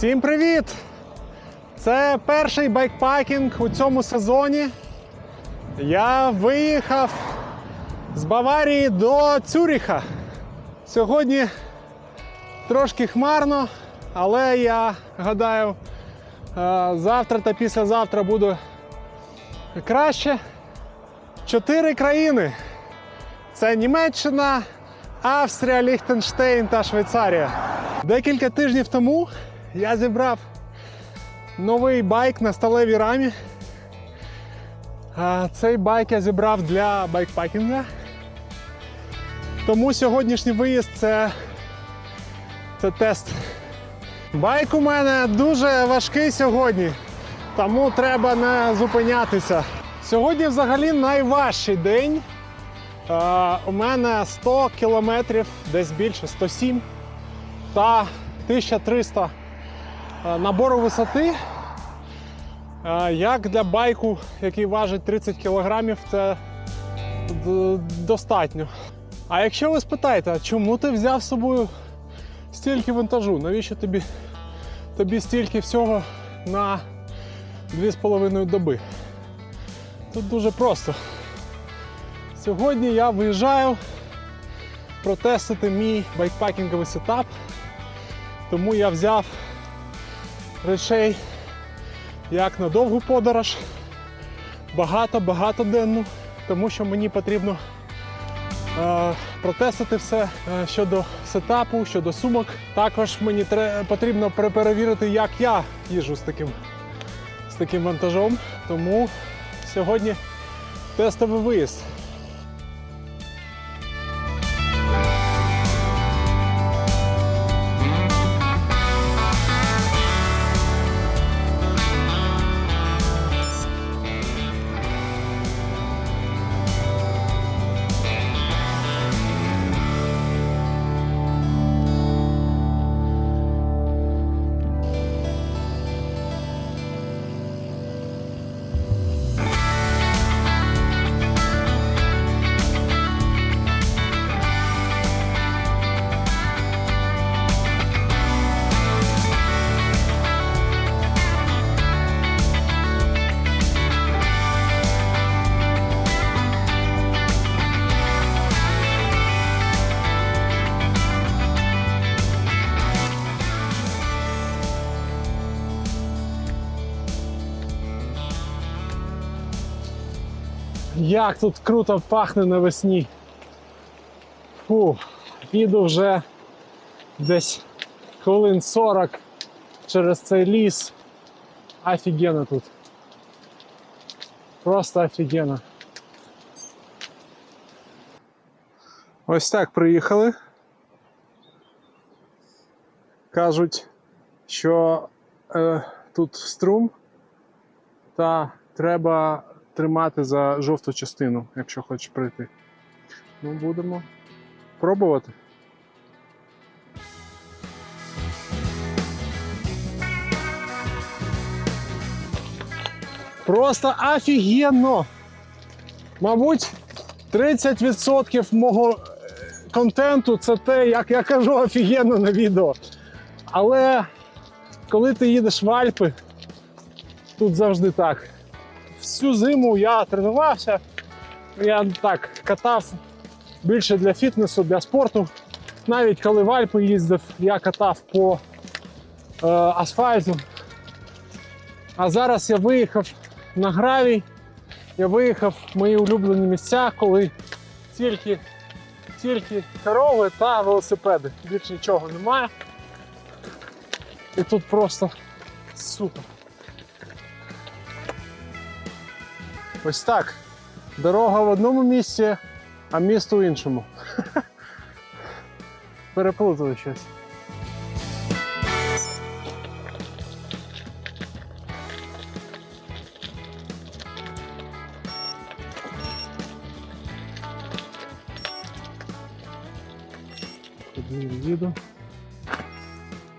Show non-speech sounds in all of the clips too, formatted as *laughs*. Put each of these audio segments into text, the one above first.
Всім привіт! Це перший байкпакінг у цьому сезоні. Я виїхав з Баварії до Цюріха. Сьогодні трошки хмарно, але я гадаю, е, завтра та післязавтра буде краще. Чотири країни: це Німеччина, Австрія, Ліхтенштейн та Швейцарія. Декілька тижнів тому я зібрав новий байк на сталевій рамі. Цей байк я зібрав для байкпакінга. Тому сьогоднішній виїзд це, це тест. Байк у мене дуже важкий сьогодні, тому треба не зупинятися. Сьогодні взагалі найважчий день. У мене 100 кілометрів, десь більше 107 та 1300 е, набору висоти. Е, Як для байку, який важить 30 кілограмів, це достатньо. А якщо ви спитаєте, чому ти взяв з собою стільки вантажу? Навіщо тобі, тобі стільки всього на 2,5 доби? Тут дуже просто. Сьогодні я виїжджаю протестити мій байкпакінговий сетап. Тому я взяв речей як на довгу подорож, багато-багато денну, тому що мені потрібно е, протестити все е, щодо сетапу, щодо сумок. Також мені тре- потрібно перепровірити, як я їжу з таким, з таким вантажом. Тому сьогодні тестовий виїзд. Як тут круто пахне навесні. Фу, їду вже десь хвилин 40 через цей ліс. Офігенно тут. Просто офігенно. Ось так приїхали. Кажуть, що е, тут струм та треба тримати за жовту частину, якщо хочеш прийти. Ну, будемо пробувати. Просто офігенно! Мабуть, 30% мого е, контенту це те, як я кажу офігенно на відео. Але коли ти їдеш в Альпи, тут завжди так всю зиму я тренувався. Я так катав більше для фітнесу, для спорту. Навіть коли в Альпи їздив, я катав по е, асфальту. А зараз я виїхав на гравій. Я виїхав в мої улюблені місця, коли тільки, тільки корови та велосипеди. Більше нічого немає. І тут просто супер. Ось так. Дорога в одному місці, а місто в іншому. *laughs* Переплутали щось. Куди я їду?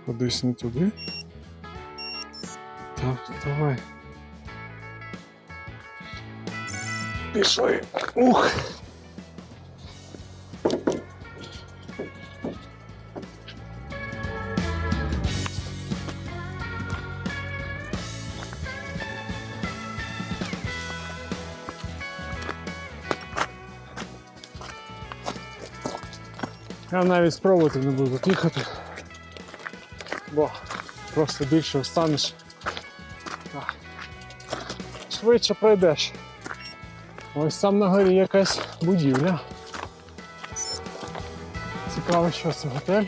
Кудись не туди. Так, давай. Пішли. Ух. Я навіть спробувати не буду їхати, бо просто більше встанеш, швидше пройдеш. Ось там на горі якась будівля. Цікаво, що це готель.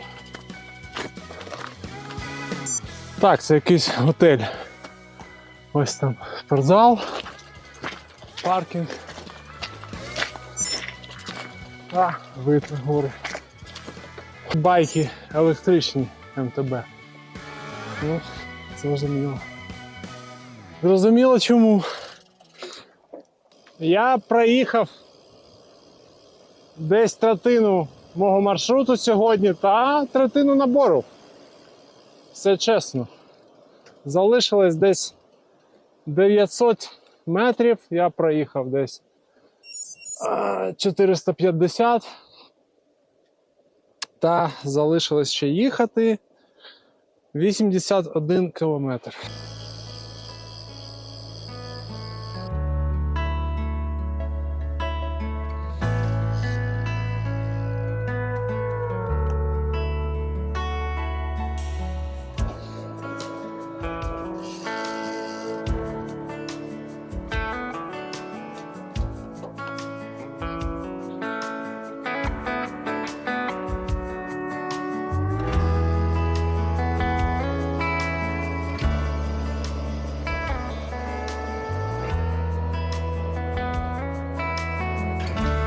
Так, це якийсь готель. Ось там спортзал, паркінг. А, вид на гори. Байки електричні МТБ. Ну, зрозуміло. Зрозуміло чому. Я проїхав десь третину мого маршруту сьогодні та третину набору. Все чесно. Залишилось десь 900 метрів, я проїхав десь 450. Та залишилось ще їхати 81 кілометр.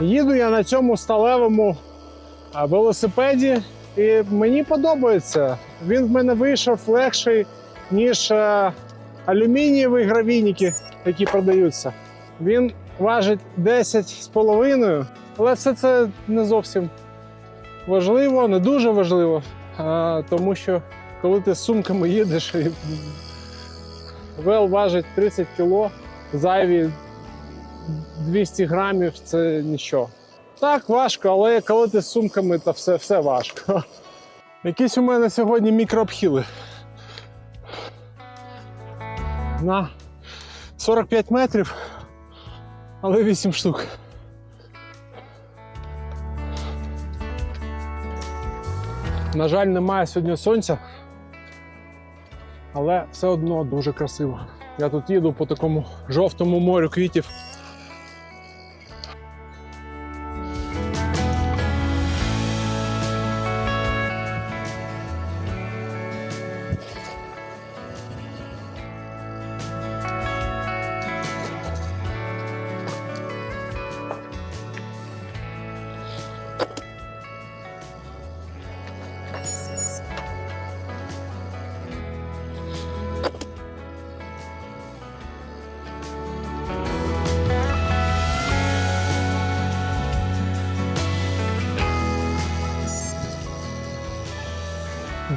Їду я на цьому сталевому велосипеді, і мені подобається. Він в мене вийшов легший, ніж е, алюмінієві гравійники, які продаються. Він важить 10,5, але все це не зовсім важливо, не дуже важливо, тому що коли ти з сумками їдеш, і вел важить 30 кг, зайві 200 грамів це нічого. Так, важко, але коли ти з сумками, то все, все важко. *laughs* Якісь у мене сьогодні мікрообхіли. На 45 метрів, але 8 штук. На жаль, немає сьогодні сонця, але все одно дуже красиво. Я тут їду по такому жовтому морю квітів.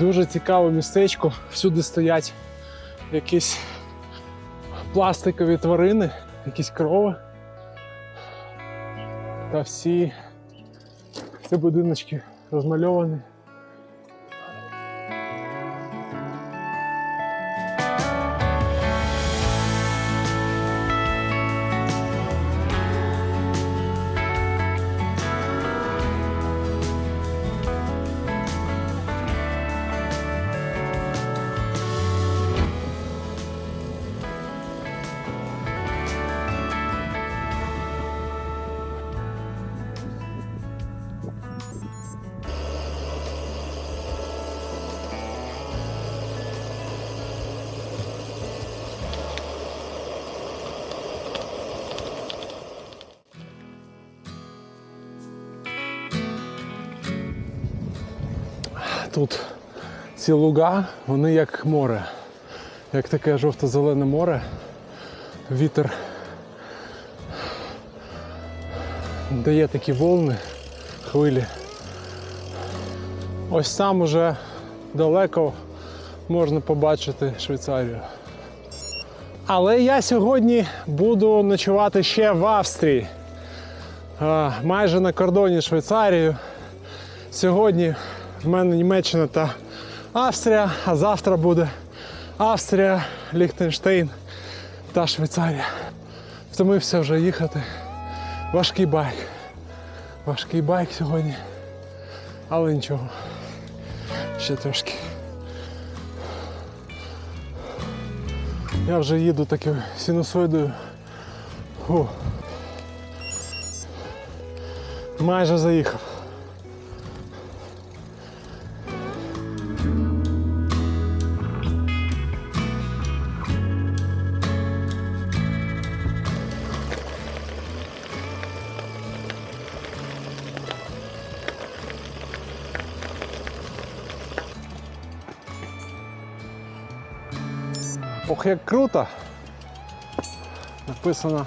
Дуже цікаве містечко. Всюди стоять якісь пластикові тварини, якісь корови. Та всі ці будиночки розмальовані. Тут ці луга, вони як море, як таке жовто-зелене море. Вітер дає такі волни, хвилі. Ось там уже далеко можна побачити Швейцарію. Але я сьогодні буду ночувати ще в Австрії, майже на кордоні з. Сьогодні в мене Німеччина та Австрія, а завтра буде Австрія, Ліхтенштейн та Швейцарія. Втомився вже їхати. Важкий байк. Важкий байк сьогодні. Але нічого. Ще трошки. Я вже їду такою синусоїдою. Майже заїхав. Ох, як круто. Написано,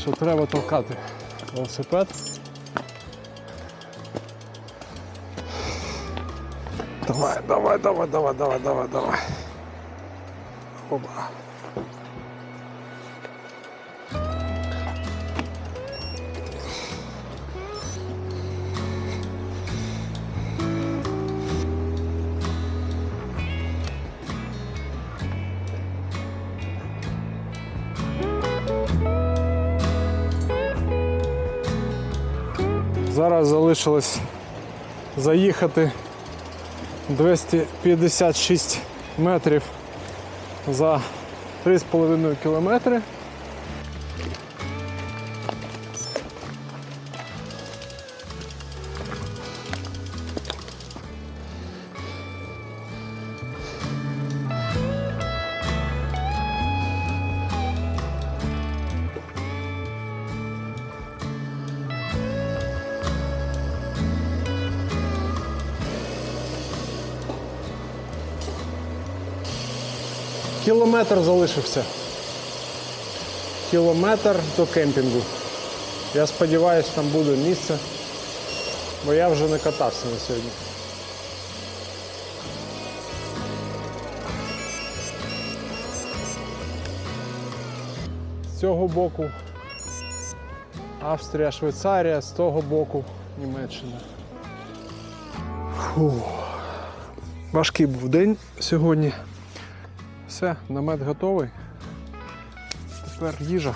що треба толкати велосипед. Давай, давай, давай, давай, давай, давай, давай. Опа. Зараз залишилось заїхати 256 метрів за 3,5 кілометри. Кілометр залишився. Кілометр до кемпінгу. Я сподіваюся, там буде місце, бо я вже не катався на сьогодні. З цього боку Австрія, Швейцарія, з того боку Німеччина. Фу. Важкий був день сьогодні. Все, намет готовий. Тепер їжа.